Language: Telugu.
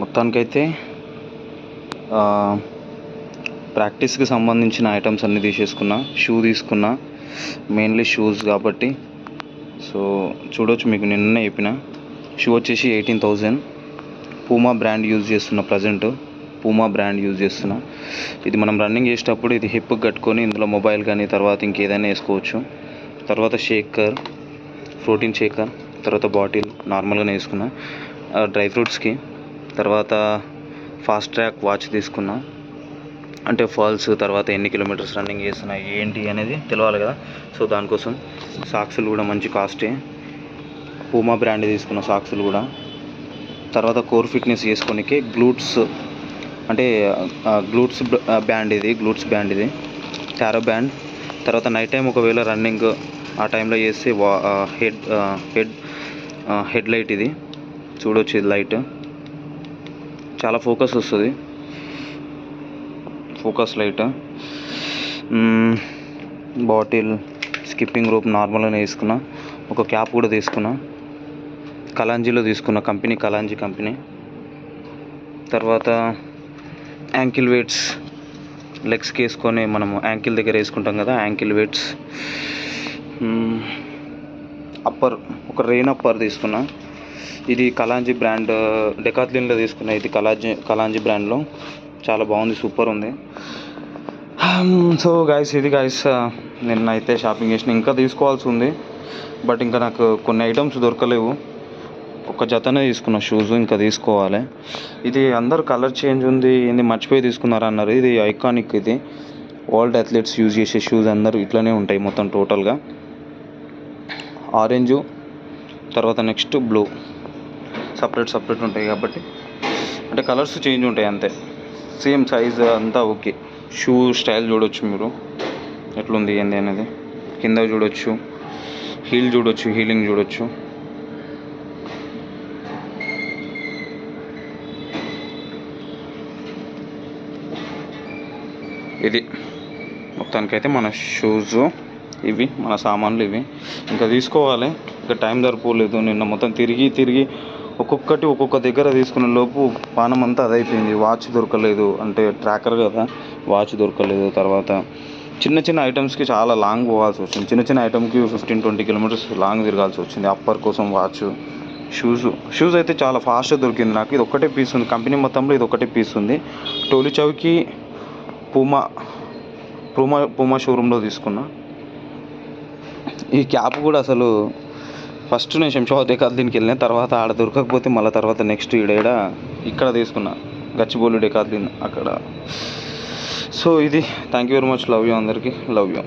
మొత్తానికైతే ప్రాక్టీస్కి సంబంధించిన ఐటమ్స్ అన్నీ తీసేసుకున్నా షూ తీసుకున్నా మెయిన్లీ షూస్ కాబట్టి. సో చూడొచ్చు మీకు నిన్ననే చెప్పిన. షూ వచ్చేసి eighteen thousand. Puma brand use చేస్తున్నా ప్రజెంట్ పూమా బ్రాండ్ యూజ్ చేస్తున్నా. ఇది మనం రన్నింగ్ చేసేటప్పుడు ఇది హిప్ కట్టుకొని ఇందులో మొబైల్ కానీ తర్వాత ఇంకేదైనా వేసుకోవచ్చు. తర్వాత షేకర్ ప్రోటీన్ షేకర్ తర్వాత బాటిల్ నార్మల్గానే వేసుకున్నా. డ్రై ఫ్రూట్స్కి తర్వాత ఫాస్ట్ ట్రాక్ వాచ్ తీసుకున్నా. అంటే ఫాల్స్ తర్వాత ఎన్ని కిలోమీటర్స్ రన్నింగ్ చేస్తున్నా ఏంటి అనేది తెలవాలి కదా. సో దానికోసం సాక్సులు కూడా మంచి కాస్టే పూమా బ్రాండ్ తీసుకున్న సాక్సులు కూడా. తర్వాత కోర్ ఫిట్నెస్ చేసుకోనికి గ్లూట్స్ అంటే గ్లూట్స్ బ్యాండ్ ఇది గ్లూట్స్ బ్యాండ్ ఇది. టారో బ్యాండ్ తర్వాత నైట్ టైం ఒకవేళ రన్నింగ్ ఆ టైంలో చేస్తే వా హెడ్ హెడ్ హెడ్ లైట్ ఇది. చూడొచ్చు ఇది లైట్ చాలా ఫోకస్ వస్తుంది. Focus light. Bottle skipping rope నార్మల్గానే తీసుకున్నా. ఒక క్యాప్ కూడా తీసుకున్నా. కలాంజీలో తీసుకున్న. Company Kalenji company. తర్వాత యాంకిల్ వెయిట్స్. లెగ్స్కి వేసుకొని మనము యాంకిల్ దగ్గర వేసుకుంటాం కదా యాంకిల్ వెయిట్స్. అప్పర్ ఒక రెయిన్ అప్పర్ తీసుకున్నా. ఇది కలాంజీ బ్రాండ్ డెకాత్లిన్లో తీసుకున్నా ఇది కలాంజీ కలాంజీ బ్రాండ్లో. చాలా బాగుంది సూపర్ ఉంది. సో గాయస్ ఇది గాయస్ నిన్న అయితే షాపింగ్ చేసిన ఇంకా తీసుకోవాల్సి ఉంది. బట్ ఇంకా నాకు కొన్ని ఐటమ్స్ దొరకలేవు. ఒక జతనే తీసుకున్న షూస్ ఇంకా తీసుకోవాలి. ఇది అందరు కలర్ చేంజ్ ఉంది ఏంది మర్చిపోయి తీసుకున్నారు అన్నారు. ఇది ఐకానిక్ ఇది. వరల్డ్ అథ్లెట్స్ యూజ్ చేసే షూస్ అందరూ ఇట్లనే ఉంటాయి మొత్తం టోటల్గా ఆరెంజు తర్వాత నెక్స్ట్ బ్లూ. సపరేట్ సపరేట్ ఉంటాయి కాబట్టి. అంటే కలర్స్ చేంజ్ ఉంటాయి అంతే. సేమ్ సైజ్ అంతా ఓకే. షూ స్టైల్ చూడొచ్చు మీరు. ఎట్లుంది ఏంది అనేది. కింద చూడొచ్చు. హీల్ చూడొచ్చు హీలింగ్ చూడొచ్చు. ఇది. మొత్తానికైతే మన షూస్ ఇవి మన సామాన్లు ఇవి. ఇంకా తీసుకోవాలి. ఇంకా టైం సరిపోలేదు. నిన్న మొత్తం తిరిగి తిరిగి ఒక్కొక్కటి ఒక్కొక్క దగ్గర తీసుకునే లోపు పానం అంతా అదైపోయింది. వాచ్ దొరకలేదు. అంటే ట్రాకర్ కదా వాచ్ దొరకలేదు. తర్వాత చిన్న చిన్న ఐటమ్స్కి చాలా లాంగ్ పోవాల్సి వచ్చింది. చిన్న చిన్న ఐటమ్కి ఫిఫ్టీన్ ట్వంటీ కిలోమీటర్స్ లాంగ్ తిరగాల్సి వచ్చింది. అప్పర్ కోసం వాచ్ షూస్. షూస్ అయితే చాలా ఫాస్ట్గా దొరికింది నాకు. ఇది ఒక్కటే పీస్ ఉంది. కంపెనీ మొత్తంలో ఇది ఒకటే పీస్ ఉంది. Toli Chowki Puma Puma Puma షోరూంలో తీసుకున్నా. ఈ క్యాప్ కూడా అసలు ఫస్ట్ నేను శంషాబాద్ దీనికి వెళ్ళిన తర్వాత ఆడ దొరకకపోతే మళ్ళీ తర్వాత నెక్స్ట్ ఈడ ఇక్కడ తీసుకున్నా. గచ్చిబౌలి డెకాత్లీన్ అక్కడ. సో ఇది thank you very much love you అందరికీ. Love you